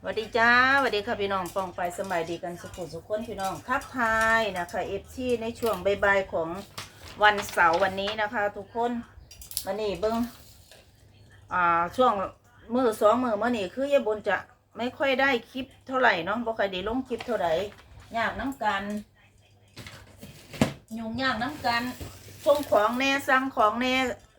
สวัสดีจ้าสวัสดีค่ะพี่น้องปองไปสบายดีกันสุขุสุขคนพี่น้องทักทายนะคะเอฟซีในช่วงบ่ายๆของวันเสาร์วันนี้นะคะ ทุกคนวันนี้เบิ้งอ่าช่วงมือสองมือมื่อนี้คือยายบนจะไม่ค่อยได้คลิปเท่าไหร่เนาะบ่ค่อยได้ลงคลิปเท่าไหร่ยากน้ำกันยุ่งยากน้ำกันส่งของแน่สั่งของแน่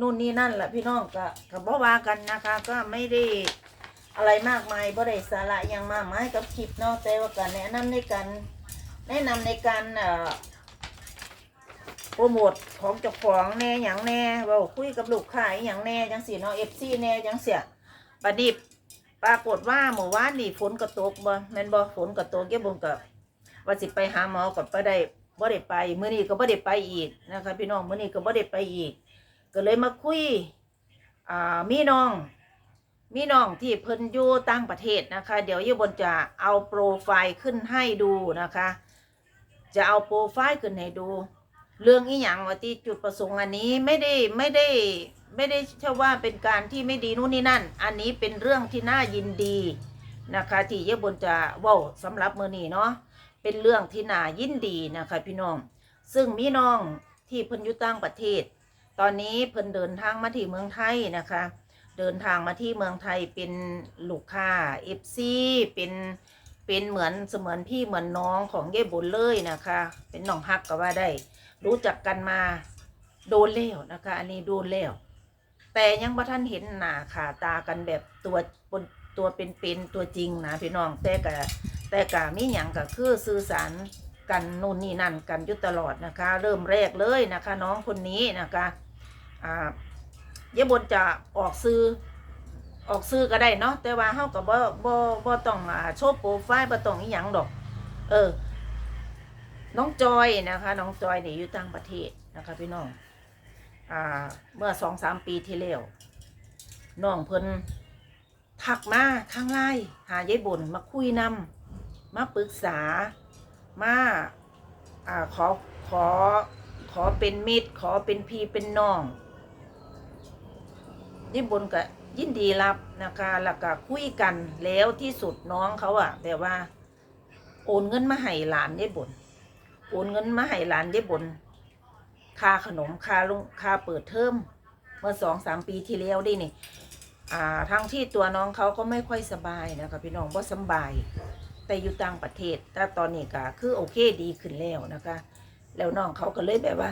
นู่นนี่นั่นแหละพี่น้องก็ก็บ่ว่ากันนะคะ ก็ไม่ได้ อะไรมากมายบ่ได้สาระยังมากมายกับคลิปเนาะแต่ว่าการแนะนำในการแนะนำในการเอ่อโปรโมทของเจ้าของแน่หยังแน่เว้าคุยกับลูกค้าอย่างแน่จังสี่เนาะ FC แน่จังเสียบัดนี้ปรากฏว่าเมื่อวานนี่ฝนก็ตกบ่แม่นบ่ฝนก็ตกเก็บบ่กับว่าสิไปหาหมอก็บ่ได้บ่ได้ไปมื้อนี้ก็บ่ได้ไปอีกนะคะพี่น้องมื้อนี้ก็บ่ได้ไปอีก ก็เลยมาคุยอ่ามีน้อง มีน้องที่เพิ่นอยู่ต่างประเทศนะคะ เดี๋ยวยี่บนจะเอาโปรไฟล์ขึ้นให้ดูนะคะ จะเอาโปรไฟล์ขึ้นให้ดู เรื่องอีหยังว่าที่จุดประสงค์อันนี้ไม่ได้ไม่ได้ไม่ได้ใช่ว่าเป็นการที่ไม่ดีนู่นนี่นั่น อันนี้เป็นเรื่องที่น่ายินดีนะคะ ที่ยี่บนจะว้าสำหรับมือนี้เนาะเป็นเรื่องที่น่ายินดีนะคะพี่น้อง ซึ่งมีน้องที่เพิ่นอยู่ต่างประเทศ ตอนนี้เพิ่นเดินทางมาที่เมืองไทยนะคะ เดินทางมาที่เมืองไทยเป็นลูกค้าเอฟซีเป็นเป็นเหมือนเสมือนพี่เหมือนน้องของเย่บุญเลยนะคะ เป็นน้องฮักก็ว่าได้ รู้จักกันมาโดนแล้วนะคะ อันนี้โดนแล้วแต่ยังบ่ท่านเห็นหน้าขาตากันแบบตัวบนตัวเป็นๆตัวจริงนะพี่น้องแต่กะแต่กะมีหยังก็คือสื่อสารกันนู่นนี่นั่นกันอยู่ตลอดนะคะ เริ่มแรกเลยนะคะ น้องคนนี้นะคะอ่า เยายบนจะออกซื้อออกซื้อก็ได้เนาะแต่ว่าเฮาก็บ่บ่บ่ต้องอ่าโชว์โปรไฟล์บ่ต้องอีหยังดอก เออ น้องจอยนะคะ น้องจอยนี่อยู่ต่างประเทศนะคะพี่น้องอ่า เมื่อสองสามปีที่แล้วน้องเพิ่นทักมาทางไลน์หายายบนมาคุยนำมาปรึกษามาอ่าขอขอขอเป็นมิตร ขอเป็นพี่เป็นน้อง ยี่บนก็ยินดีรับนะคะแล้วก็คุยกันแล้วที่สุดน้องเขาอะแต่ว่า โอนเงินมาให้หลานยี่บนโอนเงินมาให้หลานยี่บนค่าขนมค่าลงค่าเปิดเทอมเมื่อสองสามปีที่แล้วดินี่อ่าทั้งที่ตัวน้องเขาก็ไม่ค่อยสบายนะคะพี่น้องว่าสบาย แต่อยู่ต่างประเทศแต่ตอนนี้ก็คือโอเคดีขึ้นแล้วนะคะ แล้วน้องเขาก็เลยแบบว่า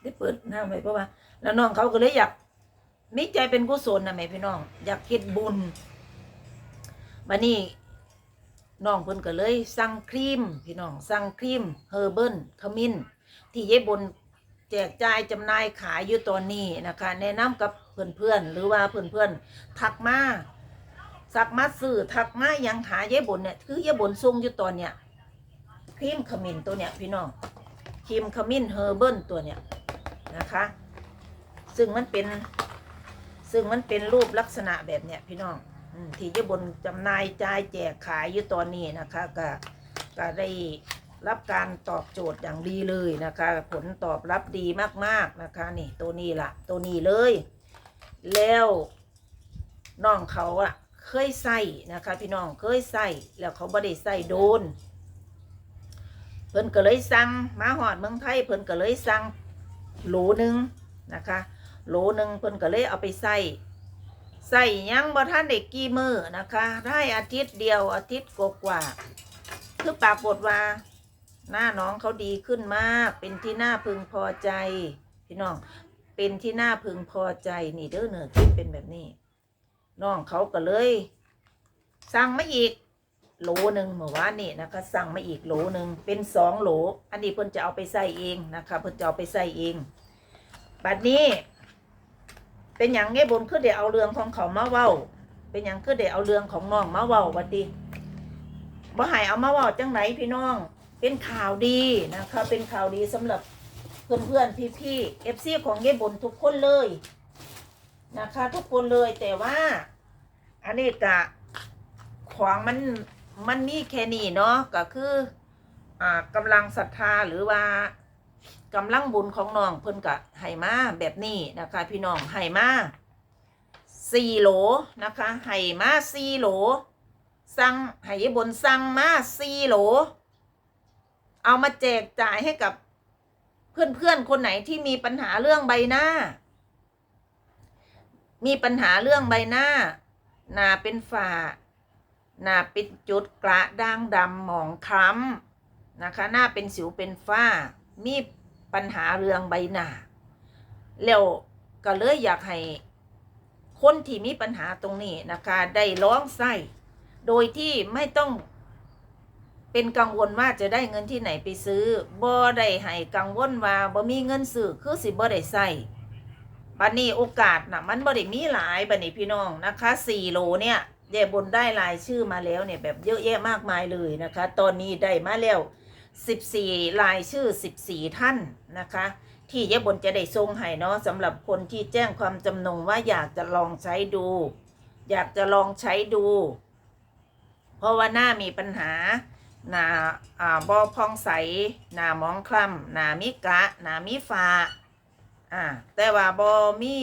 ได้เปิดหน้าไว้เพราะว่า แล้วน้องเขาก็เลยอยาก มีใจเป็นกุศลนะแม่พี่น้อง อยากเฮ็ดบุญบัดนี้น้องเพิ่นก็เลยสั่งครีมพี่น้องสั่งครีมเฮอร์เบิลขมิ้น ที่เย็บบนแจกจ่ายจำหน่ายขายอยู่ตอนนี้นะคะ แนะนำกับเพื่อนๆหรือว่าเพื่อนๆทักมาสักมาซื้อทักมายังหาเย็บบนเนี่ยคือเย็บบนส่งอยู่ตอนเนี้ยครีมขมิ้นตัวเนี้ยพี่น้องครีมขมิ้นเฮอร์เบิลตัวเนี้ยนะคะ ซึ่งมันเป็น ซึ่งมันเป็นรูปลักษณะแบบเนี้ยพี่น้องอที่จะบนจำหน่ายจ่ายแจกขายอยู่ตอนนี้นะคะ ก็ก็ได้รับการตอบโจทย์อย่างดีเลยนะคะ ผลตอบรับดีมากๆนะคะ นี่ตัวนี้ละตัวนี้เลย แล้วน้องเขาอะเคยใส่นะคะ พี่น้องเคยใส่แล้วเขาบ่ได้ใส่โดน เพิ่นก็เลยสั่งมาหอดเมืองไทยเพิ่นก็เลยสั่งหลหนึงนะคะ โหลหนึ่งเพิ่นก็เลยเอาไปใส่ใส่ยังบ่ท่านได้กี่มือนะคะ ได้อาทิตย์เดียวอาทิตย์กว่าๆคือปรากฏว่า หน้าน้องเขาดีขึ้นมาก เป็นที่น่าพึงพอใจ พี่น้อง เป็นที่น่าพึงพอใจนี่เด้อเนื้อคลิปเป็นแบบนี้ น้องเขาก็เลย สั่งมาอีกโหลหนึ่งเมื่อวานนี่นะคะ สั่งมาอีกโหลหนึ่งเป็นสองโหล อันนี้เพิ่นจะเอาไปใส่เองนะคะ เพิ่นจะเอาไปใส่เองบัดนี้ เป็นอย่างไงบนคือเดี๋ยวเอาเรื่องของเขามาเว้า เป็นอย่างคือเดี๋ยวเอาเรื่องของน้องมาเว้าวัดดีบ่ใหายเอามาเว้าจังไหนพี่น้อง เป็นข่าวดีนะคะ เป็นข่าวดีสำหรับเพื่อนเพื่อนพี่พี่เอฟซีของเย่บนทุกคนเลยนะคะ ทุกคนเลยแต่ว่า อันนี้กะของมันมันมีแค่นี้เนาะก็คืออ่ากำลังศรัทธาหรือว่า กำลังบุญของน้องเพิ่นกะให้มาแบบนี้นะคะ พี่น้องให้มาสี่โหลนะคะให้มาสี่โหลสั่งให้บนสั่งมาสี่โหล เอามาแจกจ่ายให้กับเพื่อนๆคนไหนที่มีปัญหาเรื่องใบหน้า มีปัญหาเรื่องใบหน้า หน้าเป็นฝ้าหน้าเป็นจุดกระด่างดำหมองคล้ำนะคะ หน้าเป็นสิวเป็นฝ้า มีปัญหาเรื่องใบหน้าแล้วก็เลยอยากให้คนที่มีปัญหาตรงนี้นะคะ ได้ร้องไส้โดยที่ไม่ต้องเป็นกังวลว่าจะได้เงินที่ไหนไปซื้อบ่ได้ให้กังวลว่าบ่มีเงินซื้อคือสิบ่ได้ใส่บัดนี้โอกาสน่ะมันบ่ได้มีหลายบัดนี้พี่น้องนะคะ4โลเนี่ยเย่บนได้รายชื่อมาแล้วเนี่ยแบบเยอะแยะมากมายเลยนะคะ ตอนนี้ได้มาแล้ว 14 รายชื่อ 14 ท่านนะคะ ที่ย่บนจะได้ส่งให้เนาะสำหรับคนที่แจ้งความจำนงว่าอยากจะลองใช้ดู อยากจะลองใช้ดู เพราะว่าหน้ามีปัญหาหนาอ่าบอพองใสหน้ามองคล้ำหน้ามิกะหน้ามิฟ้าอ่าแต่ว่าบอมี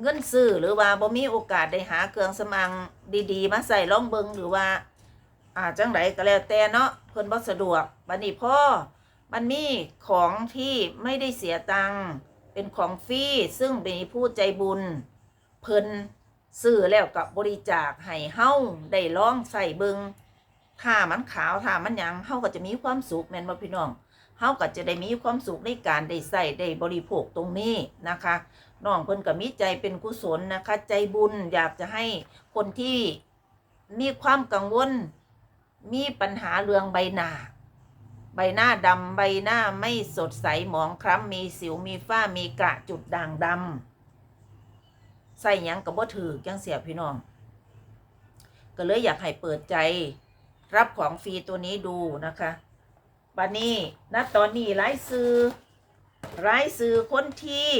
เงินซื้อหรือว่าบอมีโอกาสได้หาเครื่องสำอางดีๆ มาใส่ล่องเบิงหรือว่าอ่าจังไรก็แล้วแต่เนาะ เพิ่นบ่สะดวกบัดนี้พ่อมันมีของที่ไม่ได้เสียตังค์เป็นของฟรีซึ่งเป็นผู้ใจบุญ เพิ่นซื้อแล้วกับบริจาคให้เฮาได้ลองใส่เบิงถ้ามันขาวถ้ามันหยังเฮาก็จะมีความสุขแม่นบ่พี่น้องเฮาก็จะได้มีความสุขในการได้ใส่ได้บริโภคตรงนี้นะคะน้องเพิ่นก็มีใจเป็นกุศลนะคะ ใจบุญอยากจะให้คนที่มีความกังวล มีปัญหาเรื่องใบหน้า ใบหน้าดำใบหน้าไม่สดใสหมองคล้ำมีสิวมีฝ้ามีกระจุดด่างดำใส่ยังก็บ่ถือจังเสียพี่น้อง ก็เลยอยากให้เปิดใจ รับของฟรีตัวนี้ดูนะคะบัดนี้ณตอนนี้ไลฟ์ซื้อไลฟ์ซื้อคนที่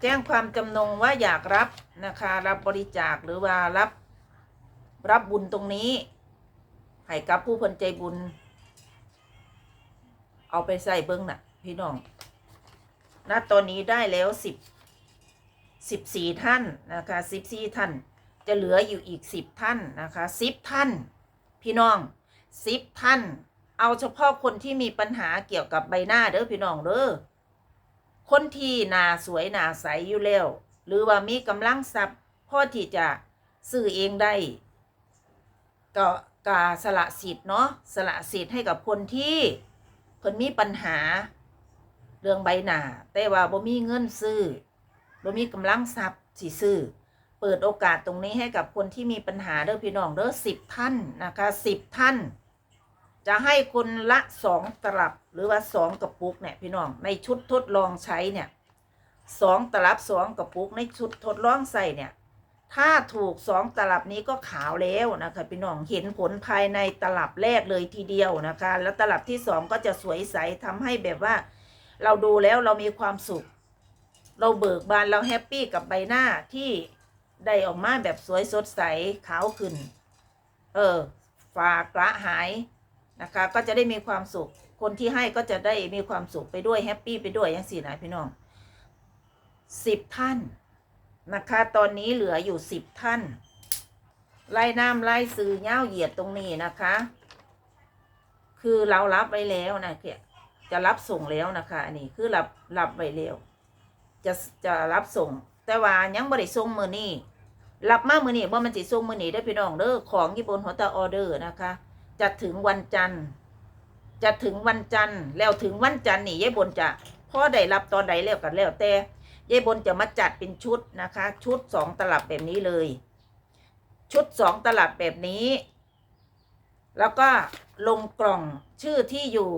แจ้งความจำนงว่าอยากรับนะคะ รับบริจาคหรือว่ารับ รับบุญตรงนี้ให้กับผู้คนใจบุญ เอาไปใส่เบิ้งน่ะ พี่น้องณตอนนี้ได้แล้วสิบสิบสี่ท่านนะคะสิบสี่ท่าน จะเหลืออยู่อีกสิบท่านนะคะสิบท่าน พี่น้องสิบท่าน เอาเฉพาะคนที่มีปัญหาเกี่ยวกับใบหน้าเด้อพี่น้องเด้อคนที่หน้าสวยหน้าใสอยู่แล้ว หรือว่ามีกำลังทรัพย์พอที่จะซื้อเองได้ ก็กาสละสิทธิ์เนาะสละสิทธิ์ให้กับคนที่เพิ่นมีปัญหา เรื่องใบหน้าแต่ว่าบ่มีเงินซื้อบ่มีกำลังทรัพย์สิซื้อเปิดโอกาสตรงนี้ให้กับคนที่มีปัญหาเด้อพี่น้องเด้อสิบท่านนะคะสิบท่าน จะให้คนละสองตลับหรือว่าสองกระปุกเนี่ยพี่น้องในชุดทดลองใช้เนี่ยสองตลับสองกระปุกในชุดทดลองใส่เนี่ย ถ้าถูกสองตลับนี้ก็ขาวแล้วนะคะพี่น้องเห็นผลภายในตลับแรกเลยทีเดียวนะคะ แล้วตลับที่สองก็จะสวยใสทำให้แบบว่า เราดูแล้วเรามีความสุข เราเบิกบานเราแฮปปี้กับใบหน้าที่ได้ออกมาแบบสวยสดใสขาวขึ้น เออฝากระหายนะคะ ก็จะได้มีความสุข คนที่ให้ก็จะได้มีความสุขไปด้วยแฮปปี้ไปด้วยยังสี่นะพี่น้องสิบท่าน นะคะ ตอนนี้เหลืออยู่สิบท่าน ไล่น้ำไล่ซื้อเง่าเหยียดตรงนี้นะคะ คือเรารับไว้แล้วนะเกียจะรับส่งแล้วนะคะ อันนี้คือรับรับไว้แล้วจะจะรับส่ง แต่ว่ายังบริส่งมือนี้รับมามือนี้ว่ามันสิส่งมือนี้ได้พี่น้องเด้อของญี่ปุ่นหัวตาออเดอร์นะคะ จะถึงวันจันทร์จะถึงวันจันทร์แล้วถึงวันจันทร์นี่ยายบนจะพ่อได้รับตอนใดแล้วกันแล้วแต่ ยายบนจะมาจัดเป็นชุดนะคะ ชุดสองตลับแบบนี้เลย ชุดสองตลับแบบนี้ แล้วก็ลงกล่องชื่อที่อยู่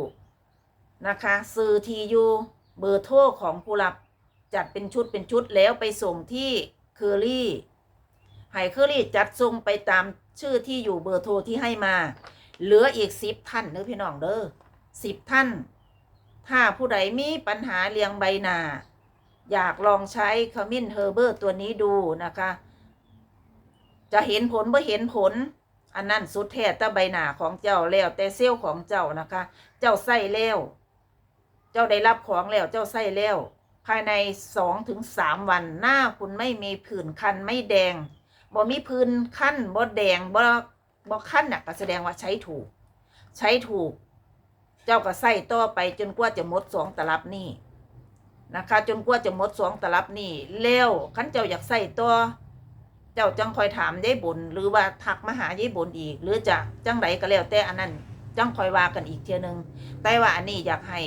นะคะซื้อทียูเบอร์โทรของผู้รับจัดเป็นชุดเป็นชุดแล้วไปส่งที่เคอรี่ให้เคอรี่จัดส่งไปตามชื่อที่อยู่เบอร์โทรที่ให้มา เหลืออีกสิบท่านเด้อพี่น้องเด้อสิบท่าน ถ้าผู้ใดมีปัญหาเลียงใบหนา อยากลองใช้ขมิ้นเฮอร์เบอร์ตัวนี้ดูนะคะ จะเห็นผลบ่เห็นผล อันนั้นสุดแท้แต่ใบหน้าของเจ้าแล้วแต่เซลล์ของเจ้านะคะ เจ้าใส่แล้ว เจ้าได้รับของแล้วเจ้าใส่แล้ว ภายในสองถึงสามวันหน้าคุณไม่มีผื่นคันไม่แดงบ่มีผื่นคันบ่แดงบ่บ่คันน่ะก็แสดงว่าใช้ถูก ใช้ถูก เจ้าก็ใส่ต่อไปจนกว่าจะหมดสองตลับนี่ นะคะ จนกว่าจะหมดสองตลับนี่แล้วคันเจ้าอยากใส่ต่อเจ้าจังคอยถามยายบุญหรือว่าทักมาหายายบุญอีก หรือจะจังไดก็แล้วแต่อันนั้นจังคอยว่ากันอีกเทียนึงแต่ว่าอันนี้อยากให้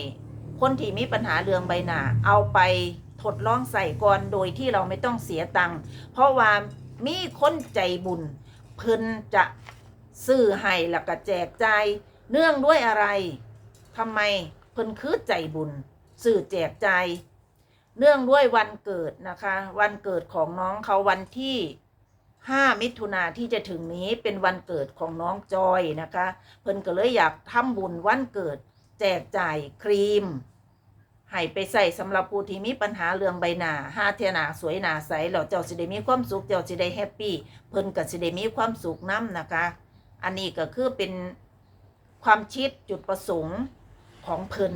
คนที่มีปัญหาเรื่องใบหน้าเอาไปทดลองใส่ก่อนโดยที่เราไม่ต้องเสียตังค์เพราะว่ามีคนใจบุญเพิ่นจะซื้อให้แล้วก็แจกจ่ายเนื่องด้วยอะไรทำไมเพิ่นคือใจบุญสื่อแจกจ่าย เนื่องด้วยวันเกิดนะคะ วันเกิดของน้องเขาวันที่5มิถุนาที่จะถึงนี้เป็นวันเกิดของน้องจอยนะคะ เพิ่นก็เลยอยากทำบุญวันเกิด แจกจ่ายครีมให้ไปใส่สำหรับผู้ที่มีปัญหาเรื่องใบหน้าหาเทนาสวยหนาใสแล้วเจ้าสิได้มีความสุขเจ้าสิได้แฮปปี้เพิ่นก็สิได้มีความสุขน้ำนะคะ อันนี้ก็คือเป็นความคิดจุดประสงค์ของเพิ่น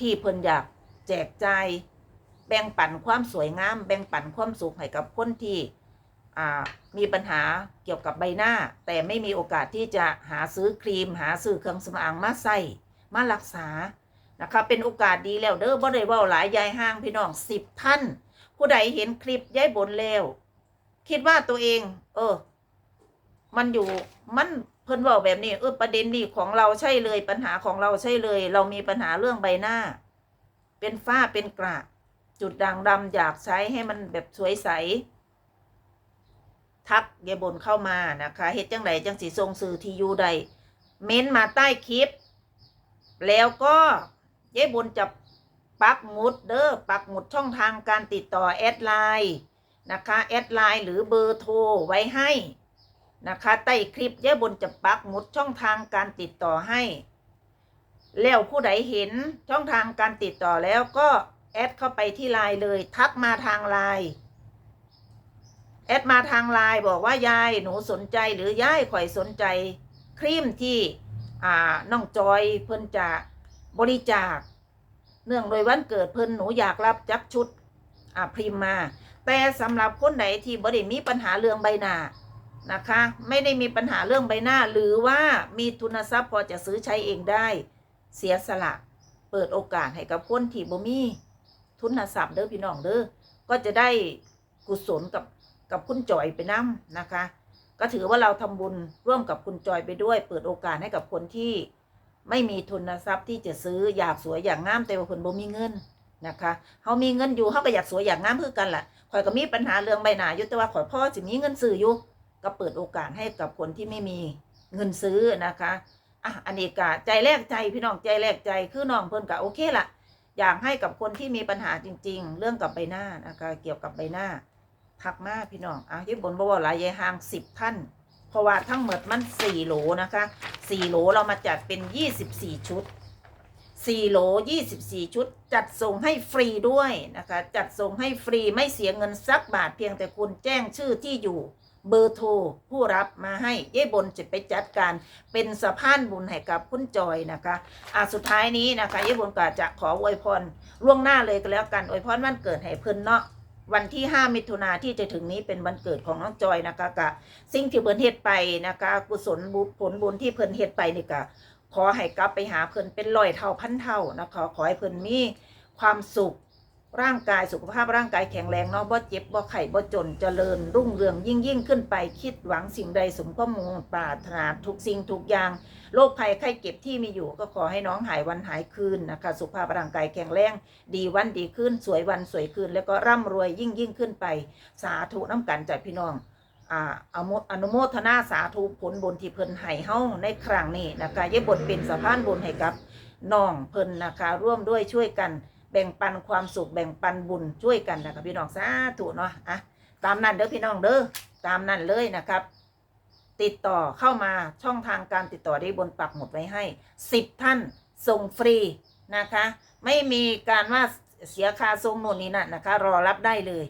ที่เพิ่นอยากแจกจ่าย แบ่งปันความสวยงาม แบ่งปันความสุขให้กับคนที่มีปัญหาเกี่ยวกับใบหน้า แต่ไม่มีโอกาสที่จะหาซื้อครีม หาซื้อเครื่องสำอางมาใส่มารักษานะคะเป็นโอกาสดีแล้วเด้อบ่ได้ว้าหลายยายห้างพี่น้องสิบท่าน ผู้ใดเห็นคลิปยายบนแล้ว คิดว่าตัวเอง เออ มันอยู่มันเพิ่นเว้าแบบนี้เออประเด็นนี้ของเราใช่เลย ปัญหาของเราใช่เลย เรามีปัญหาเรื่องใบหน้า เป็นฝ้าเป็นกระ จุดด่างดำอยากใช้ให้มันแบบสวยใส ทักยายบนเข้ามานะคะเฮ็ดจังไดจังสีทรงสื่อทียูใด เม้นมาใต้คลิป แล้วก็ยายบุญจะปักหมุดเด้อปักหมุดช่องทางการติดต่อแอดไลน์นะคะแอดไลน์หรือเบอร์โทรไว้ให้นะคะใต้คลิปยายบุญจะปักหมุดช่องทางการติดต่อให้ แล้วผู้ใดเห็นช่องทางการติดต่อแล้วก็ แอดเข้าไปที่ไลน์เลย ทักมาทางไลน์แอดมาทางไลน์บอกว่ายายหนูสนใจหรือยายข่อยสนใจ ครีมที่อ่าน้องจอยเพิ่นจะบริจาค เนื่องโดยวันเกิดเพิ่นหนูอยากรับจักชุดอ่าพริมมา แต่สำหรับคนไหนที่บ่ได้มีปัญหาเรื่องใบหน้านะคะ ไม่ได้มีปัญหาเรื่องใบหน้า หรือว่ามีทุนทรัพย์พอจะซื้อใช้เองได้ เสียสละ เปิดโอกาสให้กับคนที่บ่มี ทุนทรัพย์เด้อพี่น้องเด้อก็จะได้กุศลกับกับคุณจอยไปนํนะคะ ก็ถือว่าเราทำบุญร่วมกับคุณจอยไปด้วย เปิดโอกาสให้กับคนที่ไม่มีทุนทรัพย์ที่จะซื้ออยากสวยอยากงามแต่ว่าคนบ่มีเงินนะคะเขามีเงินอยู่เขาก็อยากสวยอยากงามคือกันแหละข่อยก็มีปัญหาเรื่องใบหน้าอยู่แต่ว่าข่อยพ่อสิมีเงินซื้ออยู่ก็เปิดโอกาสให้กับคนที่ไม่มีเงินซื้อนะคะอะอันนี้กะใจแรกใจพี่น้องใจแรกใจคือน้องเพิ่นกะโอเคละ อยากให้กับคนที่มีปัญหาจริง ๆ เรื่องกับใบหน้านะคะเกี่ยวกับใบหน้าทักมาพี่น้องอะญี่ปุ่นบ่หลายยายห่างสิบท่าน เพราะว่าทั้งหมดมันสี่โหลนะคะสี่โหลเรามาจัดเป็นยี่สิบสี่ชุดสี่โหลยี่สิบสี่ชุด จัดส่งให้ฟรีด้วยนะคะ จัดส่งให้ฟรีไม่เสียเงินสักบาทเพียงแต่คุณแจ้งชื่อที่อยู่ เบอร์โทรผู้รับมาให้เย่บนจะไปจัดการเป็นสะพานบุญให้กับคุณจอยนะคะอะสุดท้ายนี้นะคะเย่บนก็จะขออวยพรล่วงหน้าเลยก็แล้วกันอวยพรวันเกิดให้เพิ่นเนาะวันที่ 5 มิถุนาที่จะถึงนี้เป็นวันเกิดของน้องจอยนะคะกะสิ่งที่เพิ่นเฮ็ดไปนะคะกุศลบุญผลบุญที่เพิ่นเฮ็ดไปนี่กะขอให้กลับไปหาเพิ่นเป็นร้อยเท่าพันเท่านะคะขอให้เพิ่นมีความสุข ร่างกายสุขภาพร่างกายแข็งแรงเนาะบ่เจ็บบ่ไข้บ่จนเจริญ รุ่งเรืองยิ่งยิ่งขึ้นไปคิดหวังสิ่งใดสมความมุ่งปรารถนาทุกสิ่งทุกอย่างโรคภัยไข้เจ็บที่มีอยู่ก็ขอให้น้องหายวันหายคืนนะคะสุขภาพร่างกายแข็งแรงดีวันดีขึ้นสวยวันสวยคืน แล้วก็ร่ำรวยยิ่งยิ่งขึ้นไป สาธุน้ำกันจากพี่น้องอ่าอโมอนุโมทนาสาธุผลบุญที่เพิ่นให้เฮาในครั้งนี้นะคะเย่บทเป็นสะพานบุญให้กับน้องเพิ่นนะคะร่วมด้วยช่วยกัน แบ่งปันความสุขแบ่งปันบุญช่วยกันนะครับพี่น้องสาธุเนาะอะตามนั้นเด้อพี่น้องเด้อตามนั้นเลยนะครับ ติดต่อเข้ามาช่องทางการติดต่อได้บนปักหมุดไว้ให้สิบท่านส่งฟรีนะคะ ไม่มีการว่าเสียค่าส่งโน่นนี่นั่นนะคะ รอรับได้เลย